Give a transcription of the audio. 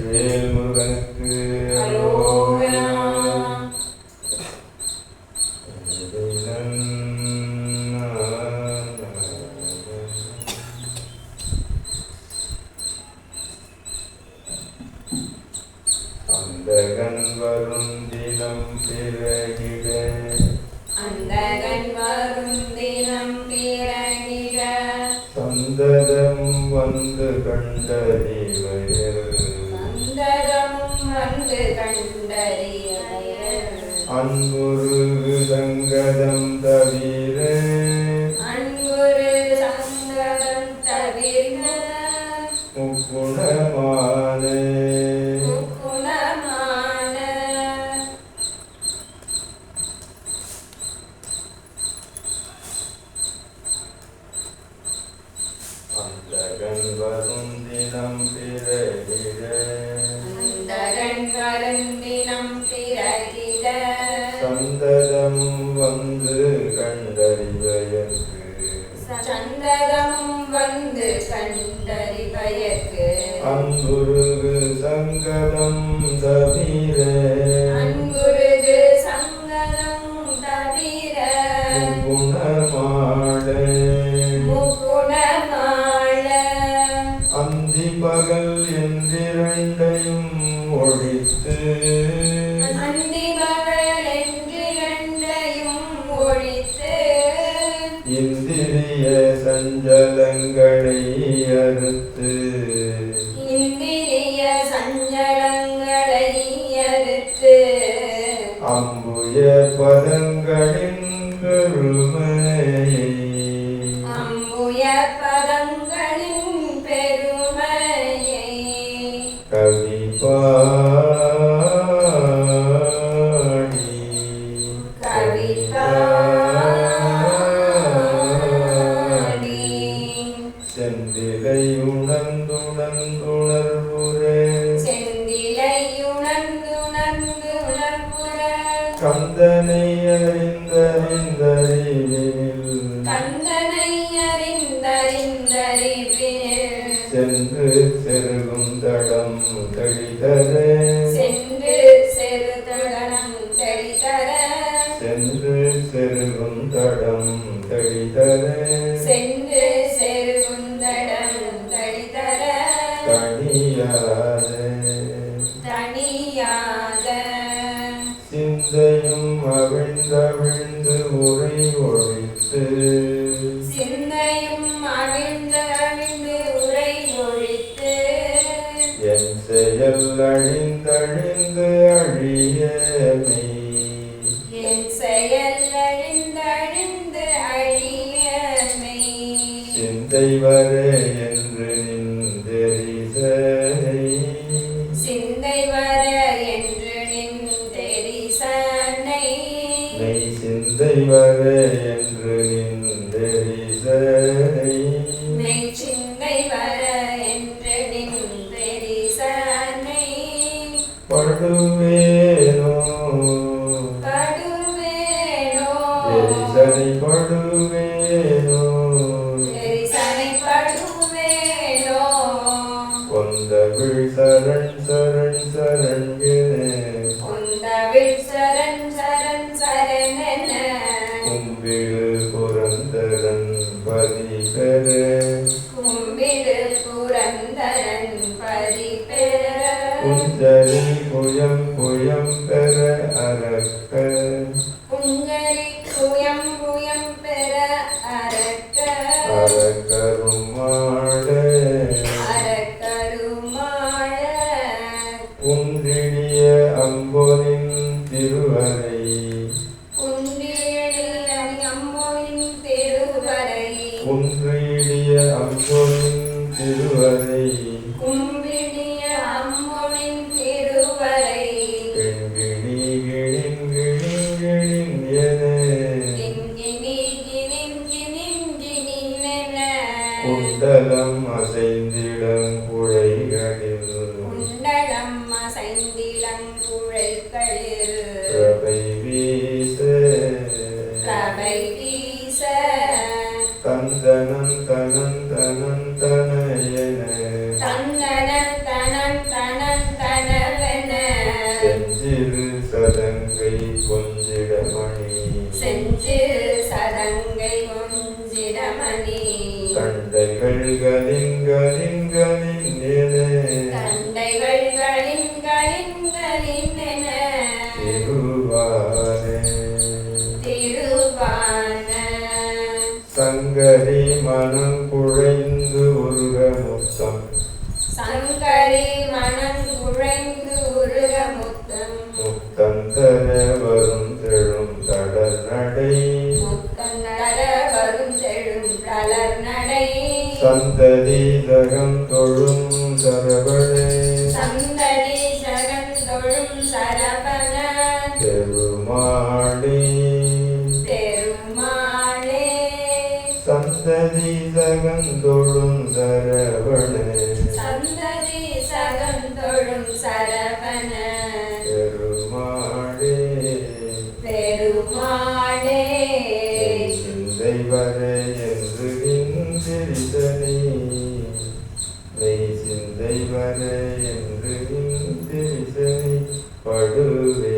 வேல்முருகனுக்கு. அந்தகன் வரும் தினம் பிறகிட அந்தகன் வரும் தினம் பிறகிட சந்ததம் வந்து கண்டறிவயர் அன்புரு சங்கதம் தவிர அன்புரு சங்கதம் தவிர்க முக்குணமான முக்குணமான அந்தகன் வரும் தினம் பிறகிட சந்ததம் வந்து கண்டறிவயற்கு சந்ததம் வந்து கண்டறிவயற்கு அன்புருகு சங்கதம் தவிர. அம்புய பதங்களின் அம்புய பதங்களின் பெருமையை கவி பாடி. கவி பாடி. செந்திலை உணர்ந்துணர்ந்துணர்வுரே சென்று செருகும் தடம் தெளிதரே சென்று செருகுந்தடம் தெளிதர தனியாதே. தனியாத. சிந்தையும் அவிழ்ந்தவிழ்ந்து உரை ஒழித்து. சிந்தையும் அவிழ்ந்து அவிழ்ந்து உரை ஒழித்து. என் செயல் அழிந்தழிந்து அழியமை என் சிந்தை வர என்று நின்றெரிசனை. சிந்தை வர என்று நின் தெரிசனை மெய் சிந்தை வர என்று நின்றெரிசனை. மெய் சிந்தை வர என்று நின் தெரிசனை படுவேனோ. படுவேனோ. எரிசனை படுவேனோ. கும்பிடு புரந்தரன் பதி பெற கும்பிடு புரந்தரன் பதி பெற குஞ்சரி புயம் புயம் பெற அறக்க. குஞ்சரி புயம் புயம் பெற அரக்க அறக்கருமாட திருவரை கும்பிடிய அம்மோனின் திருவரை. கிண்கிணி கிணிங் கிணிங் கிணிங் என கிண்கிணி கிணிங்கிணிங்கிணினென குண்டலம் அசைந்திடம் குழைகளில். குண்டலம் அசைந்திலங்குழைகளில் பிரபை வீச. பிரபை வீச. தந்தனன் கொஞ்சிடமணி செஞ்சு சதங்கை கொஞ்சிடமணி. கண்டைகள் கலிங்கலிங்கலிங்கனே கண்டைகள் கலிங்கலிங்கலிங்கனே திருவானே. திருவான. சங்கரி மனம் குழைந்து உருக முத்தம் சங்கரி மனம் குழைந்து உருக முத்தம். சந்ததி தகம் தொழும் சரவணே சந்தடி சகந்தொழும் சரவண பெருமாளே. பெருமாளே. சந்ததி தகம் தொழும் சரவணே சந்ததி சகந்தொழும் சரவண பெருமாளே. பெருமாளே. சிந்தை வரை படுவே.